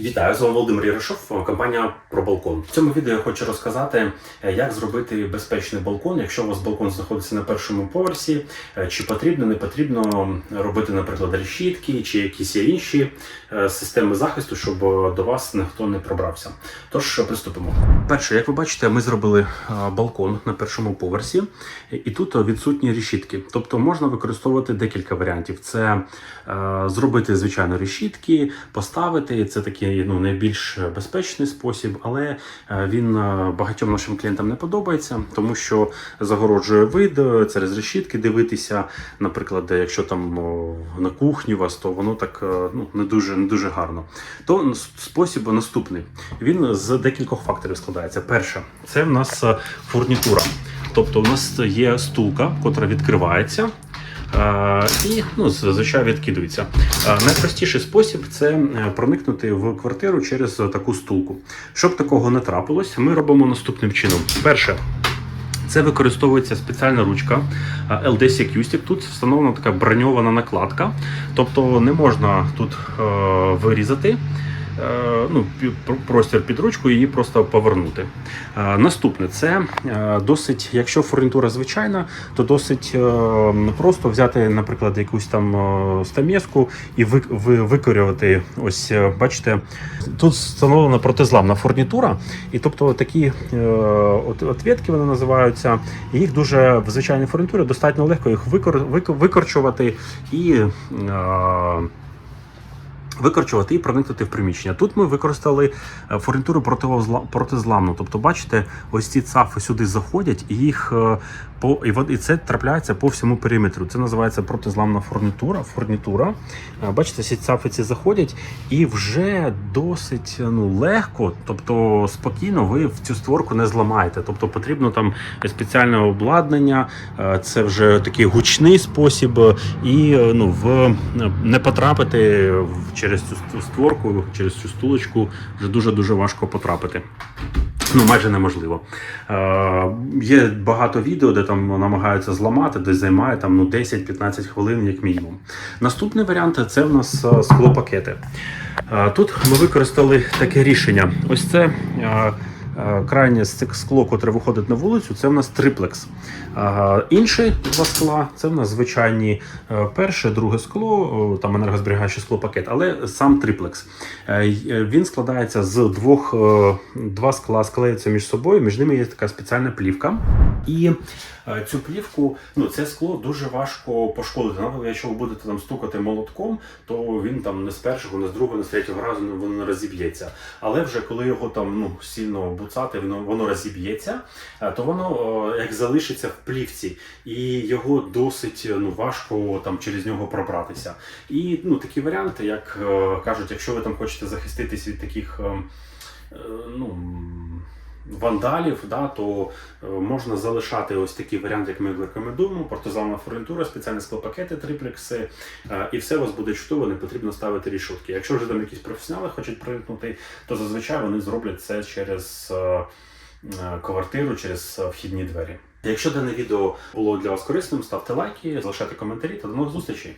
Вітаю, з вами Володимир Ярошов, компанія про балкон. В цьому відео я хочу розказати, е, як зробити безпечний балкон, якщо у вас балкон знаходиться на першому поверсі, е, чи потрібно, не потрібно робити, наприклад, решітки чи якісь інші е, системи захисту, щоб до вас ніхто не пробрався. Тож приступимо. Перше, як ви бачите, ми зробили балкон на першому поверсі, і тут відсутні решітки. Тобто можна використовувати декілька варіантів. Це зробити звичайно решітки, поставити. Це ну, найбільш безпечний спосіб, але е, він е, багатьом нашим клієнтам не подобається, тому що загороджує вид е, через решітки дивитися. Наприклад, якщо там на кухні у вас, то воно так ну, не дуже не дуже гарно. То спосіб наступний. Він з декількох факторів складається. Перше, це в нас фурнітура. Тобто, у нас є стулка, котра відкривається. І ну, зазвичай відкидується. Найпростіший спосіб це е, проникнути в квартиру через таку стулку. Щоб такого не трапилось, ми робимо наступним чином. Перше, це використовується спеціальна ручка е, LD Acoustic. Тут встановлена така броньована накладка, тобто не можна тут е, вирізати. Е, Ну, простір під ручку, її просто повернути. Е, Наступне це е, досить, якщо фурнітура звичайна, то досить просто взяти, наприклад, якусь там стамеску і ви- ви- викорювати. Ось бачите, тут встановлена протизламна фурнітура, і тобто такі от, отвітки вони називаються. Їх дуже в звичайній фурнітурі достатньо легко їх викор, вик- викорчувати і. Викорчувати і проникнути в приміщення. Тут ми використали е, фурнітуру протизламну. Тобто, бачите, ось ці цафи сюди заходять, і їх е, по і, це трапляється по всьому периметру. Це називається протизламна фурнітура. Фурнітура. Е, Бачите, ці цафи ці заходять, і вже досить ну легко, тобто спокійно, ви в цю створку не зламаєте. Тобто потрібно там спеціальне обладнання, це вже такий гучний спосіб, і ну в не потрапити в- через цю створку, через цю стулочку вже дуже дуже важко потрапити. Ну, майже неможливо. Е, є багато відео, де там намагаються зламати, десь займає там ну 10-15 хвилин, як мінімум. Наступний варіант це в нас е, склопакети. Е, Тут ми використали таке рішення. Ось це. е, Крайнє з- скло, котре виходить на вулицю, це в нас триплекс. А, Інші два скла це в нас звичайні е, перше, друге скло, там енергозберігаюче скло пакет, але сам триплекс. Е, е, Він складається з двох е, два скла склеюються між собою. Між ними є така спеціальна плівка. І е, цю плівку, ну це скло дуже важко пошкодити. Навіть якщо ви будете там стукати молотком, то він там не з першого, не з другого, не з третього разу воно не розіб'ється. Але вже коли його там ну сильно буцати, воно воно розіб'ється, е, то воно е, як залишиться в плівці, і його досить е, ну важко там через нього пробратися. І ну такі варіанти, як кажуть, якщо ви там хочете захиститись від таких. ну, Вандалів, да, то е, можна залишати ось такий варіант, як ми рекомендуємо. Портозална фурнітура, спеціальні склопакети, триплекси, е, і все у вас буде чудово, не потрібно ставити рішутки. Якщо вже там якісь професіонали хочуть проникнути, то зазвичай вони зроблять це через е, квартиру, через вхідні двері. Якщо дане відео було для вас корисним, ставте лайки, залишайте коментарі та до нових зустрічей.